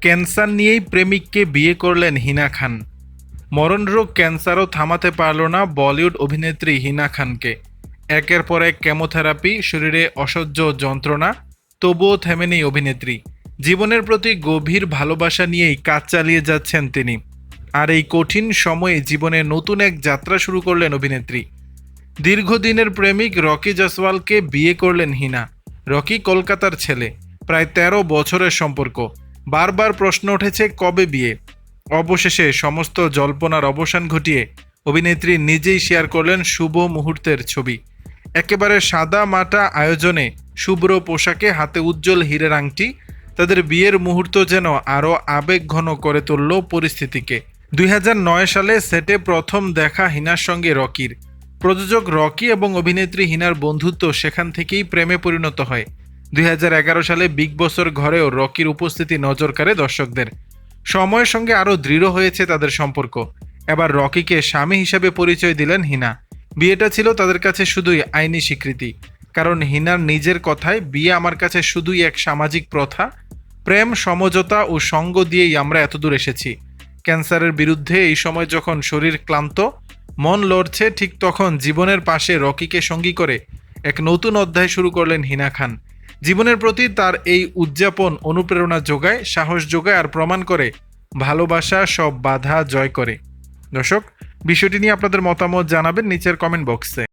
Cancer নিয়েই প্রেমিককে বিয়ে করলেন হিনা খান। মরণরোগ ক্যান্সারও থামাতে পারল না বলিউড অভিনেত্রী হিনা খানকে। একের পর এক কেমোথেরাপি, শরীরে অসহ্য যন্ত্রণা, তবুও থেমেনি অভিনেত্রী। জীবনের প্রতি গভীর ভালোবাসা নিয়েই কাজ চালিয়ে যাচ্ছেন তিনি। আর এই কঠিন সময়ে জীবনে নতুন এক যাত্রা শুরু করলেন অভিনেত্রী। দীর্ঘদিনের প্রেমিক রকি জসওয়ালকে বিয়ে করলেন হিনা। রকি কলকাতার ছেলে, প্রায় তেরো বছরের সম্পর্ক। বারবার প্রশ্ন উঠেছে, কবে বিয়ে? অবশেষে সমস্ত জল্পনার অবসান ঘটিয়ে অভিনেত্রী নিজেই শেয়ার করলেন শুভ মুহূর্তের ছবি। একেবারে সাদা মাটা আয়োজনে শুভ্র পোশাকে হাতে উজ্জ্বল হীরের আংটি, তাদের বিয়ের মুহূর্ত যেন আরও আবেগঘন করে তুলল পরিস্থিতিকে। দুই হাজার নয় সালে সেটে প্রথম দেখা হিনার সঙ্গে রকির। প্রযোজক রকি এবং অভিনেত্রী হিনার বন্ধুত্ব সেখান থেকেই প্রেমে পরিণত হয়। দুই হাজার এগারো সালে বিগ বসর ঘরেও রকির উপস্থিতি নজর কাড়ে দর্শকদের। সময়ের সঙ্গে আরও দৃঢ় হয়েছে তাদের সম্পর্ক। এবার রকিকে স্বামী হিসেবে পরিচয় দিলেন হিনা। বিয়েটা ছিল তাদের কাছে শুধুই আইনি স্বীকৃতি। কারণ হিনার নিজের কথায়, বিয়ে আমার কাছে শুধুই এক সামাজিক প্রথা। প্রেম, সমঝোতা ও সঙ্গ দিয়েই আমরা এতদূর এসেছি। ক্যান্সারের বিরুদ্ধে এই সময় যখন শরীর ক্লান্ত, মন লড়ছে, ঠিক তখন জীবনের পাশে রকিকে সঙ্গী করে এক নতুন অধ্যায় শুরু করলেন হিনা খান। জীবনের প্রতি তার এই উদযাপন অনুপ্রেরণা যোগায়, সাহস যোগায় আর প্রমাণ করে, ভালোবাসা সব বাধা জয় করে। দর্শক, বিষয়টি নিয়ে আপনাদের মতামত জানাবেন নিচের কমেন্ট বক্সে